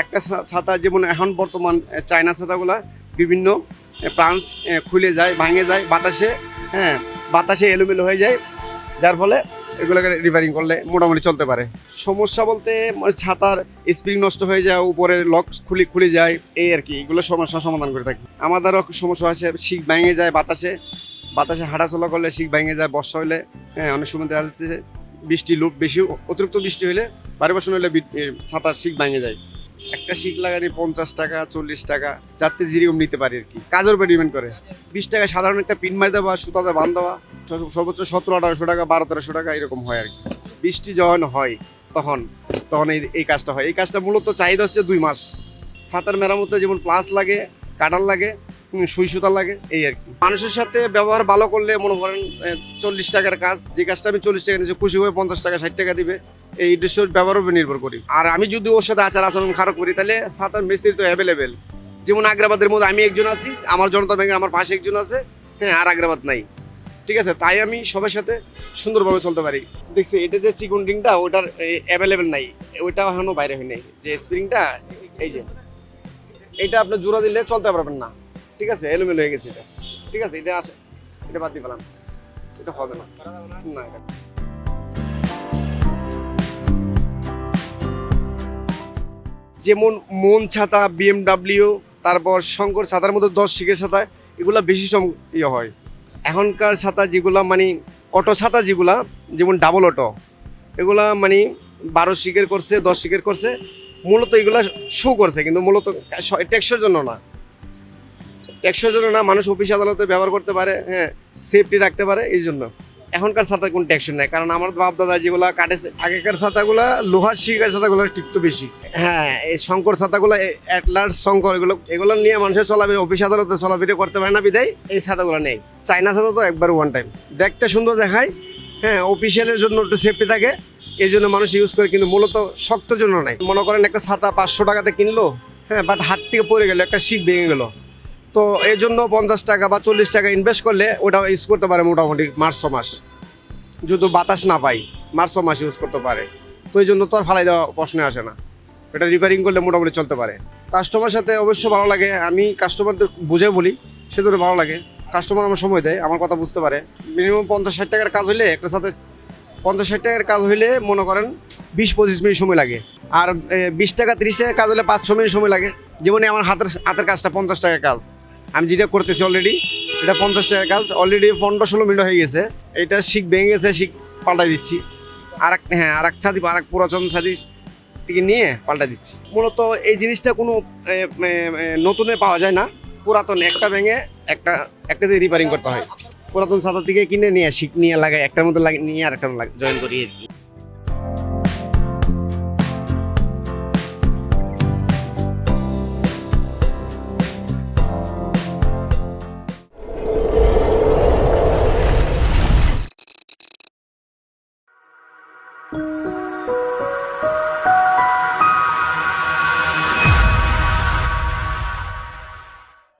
একটা ছাতা, যেমন এখন বর্তমান চায়না ছাতাগুলা বিভিন্ন প্রান্স খুলে যায়, ভাঙে যায়, বাতাসে হ্যাঁ বাতাসে এলোমেলো হয়ে যায়, যার ফলে এগুলোকে রিপেয়ারিং করলে মোটামুটি চলতে পারে। সমস্যা বলতে মানে ছাতার স্প্রিং নষ্ট হয়ে যায় উপরে লক খুলে খুলে যায়, এই আর কি, এগুলো সমস্যার সমাধান করে থাকি। আমাদেরও সমস্যা আছে শিখ ভেঙে যায় বাতাসে বাতাসে হাঁটাচলা করলে শিখ ভেঙে যায়, বর্ষা হলে হ্যাঁ অনেক সময় দেখা যাচ্ছে বৃষ্টি লুপ বেশি অতিরিক্ত বৃষ্টি হলে বাড়ি হলে ছাতার শিখ ভেঙে যায়। একটা শীত লাগানি পঞ্চাশ টাকা, চল্লিশ টাকা যাতে যেরকম নিতে পারি আর কি। কাজের উপর ডিপেন্ড করে। বিশ টাকা সাধারণ একটা পিন মারি দেওয়া, সুতাতে বান দেওয়া সর্বোচ্চ সতেরো, আঠারোশো টাকা, বারো, তেরোশো টাকা, এরকম হয় আর কি। বৃষ্টি যখন হয়, তখন তখন এই এই কাজটা হয়। এই কাজটা মূলত চাহিদা হচ্ছে দুই মাস। সাঁতার মেরামতে যেমন প্লাস লাগে কাটার লাগে সুই লাগে, এই আর কি। মানুষের সাথে ব্যবহার ভালো করলে, মনে করেন চল্লিশ টাকার কাজ, যে কাজটা আমি চল্লিশ টাকা নিচ্ছি খুশি হয়ে পঞ্চাশ টাকা, ষাট টাকা দিবে, এই উদ্দেশ্যের ব্যবহারের উপর নির্ভর করি। আর আমি যদি ওর সাথে আচার আচরণ খারাপ করি, তাহলে ছাতার মিস্ত্রি তো অ্যাভেলেবেল যেমন আগ্রাবাদের মধ্যে আমি একজন আছি, আমার জনতা ব্যাংকে আমার পাশে একজন আছে হ্যাঁ আর আগ্রাবাদ নাই। ঠিক আছে, তাই আমি সবার সাথে সুন্দরভাবে চলতে পারি। দেখছি, এটা যে চিকন রিংটা, ওটার অ্যাভেলেবেল নাই। ওইটা এখনও বাইরে হয় নাই। যে স্প্রিংটা এই যে এটা আপনি জোড়া দিলে চলতে পারবেন না। ঠিক আছে, এলোমেলো হয়ে গেছে এটা। ঠিক আছে, এটা আসে, এটা বাদ দিয়ে পেলাম এটা হবে না। না, এটা যেমন মন ছাতা, বিএমডাব্লিউ, তারপর শঙ্কর ছাতার মধ্যে দশ শিখের ছাতা, এগুলা বেশি সম ইয়ে হয়। এখনকার ছাতা যেগুলা মানে অটো ছাতা যেগুলা, যেমন ডাবল অটো, এগুলা মানে বারো শিখের করছে, দশ শিখের করছে, মূলত এগুলা শো করছে, কিন্তু মূলত ট্যাক্সের জন্য না। ট্যাক্সের জন্য না মানুষ অফিস আদালতে ব্যবহার করতে পারে হ্যাঁ সেফটি রাখতে পারে, এই জন্য। এখনকার ছাতা কোনো ট্যাক্সন নাই, কারণ আমার বাপ দাদা যেগুলো কাটে আগেকার ছাতাগুলা, লোহার শিকার ছাতাগুলো টিকতো বেশি। হ্যাঁ এই শঙ্কর ছাতাগুলো অ্যাটলার্স শঙ্কর, এগুলো এগুলো নিয়ে মানুষের চলাফেরা অফিস আদালতে চলাফেরা করতে পারে না বিদায় এই ছাতাগুলো নেই। চাইনা ছাতা তো একবার ওয়ান টাইম দেখতে সুন্দর দেখায় হ্যাঁ অফিসিয়ালের জন্য একটু সেফটি থাকে, এই জন্য মানুষ ইউজ করে, কিন্তু মূলত শক্তর জন্য নাই। মনে করেন একটা ছাতা পাঁচশো টাকাতে কিনলো হ্যাঁ বাট হাত থেকে পড়ে গেলো, একটা শিক ভেঙে গেলো। তো এই জন্য পঞ্চাশ টাকা বা চল্লিশ টাকা ইনভেস্ট করলে ওটা ইউজ করতে পারে মোটামুটি মার্চ ছ মাস। যদি বাতাস না পাই, মার্চ ছ মাস ইউজ করতে পারে। তো এই জন্য তো আর ফালাই দেওয়া প্রশ্নে আসে না। এটা রিপেয়ারিং করলে মোটামুটি চলতে পারে। কাস্টমার সাথে অবশ্য ভালো লাগে। আমি কাস্টমারদের বুঝে বলি সেজন্য ভালো লাগে কাস্টমার আমার সময় দেয়, আমার কথা বুঝতে পারে। মিনিমাম পঞ্চাশ ষাট টাকার কাজ হলে একটা সাথে পঞ্চাশ ষাট টাকার কাজ হইলে মনে করেন বিশ পঁচিশ মিনিট সময় লাগে। আর বিশ টাকা, তিরিশ টাকার কাজ হলে পাঁচ ছ মিনিট সময় লাগে। যেমন আমার হাতের হাতের কাজটা পঞ্চাশ টাকার কাজ। আমি যেটা করতেছি অলরেডি এটা পঞ্চাশ টাকার কাজ। অলরেডি পনেরো ষোলো মিনিট হয়ে গেছে। এটা শিখ ভেঙে গেছে, শিখ পাল্টাই দিচ্ছি। আর এক হ্যাঁ আর এক ছাদি আর এক পুরাতন ছাদি থেকে নিয়ে পাল্টা দিচ্ছি। মূলত এই জিনিসটা কোনো নতুনে পাওয়া যায় না। পুরাতন, একটা ভেঙে একটা একটা দিয়ে রিপেয়ারিং করতে হয়। পুরাতন ছাতা থেকে কিনে নিয়ে, শিখ নিয়ে লাগাই, একটার মধ্যে নিয়ে আর একটা জয়েন করি। আর কি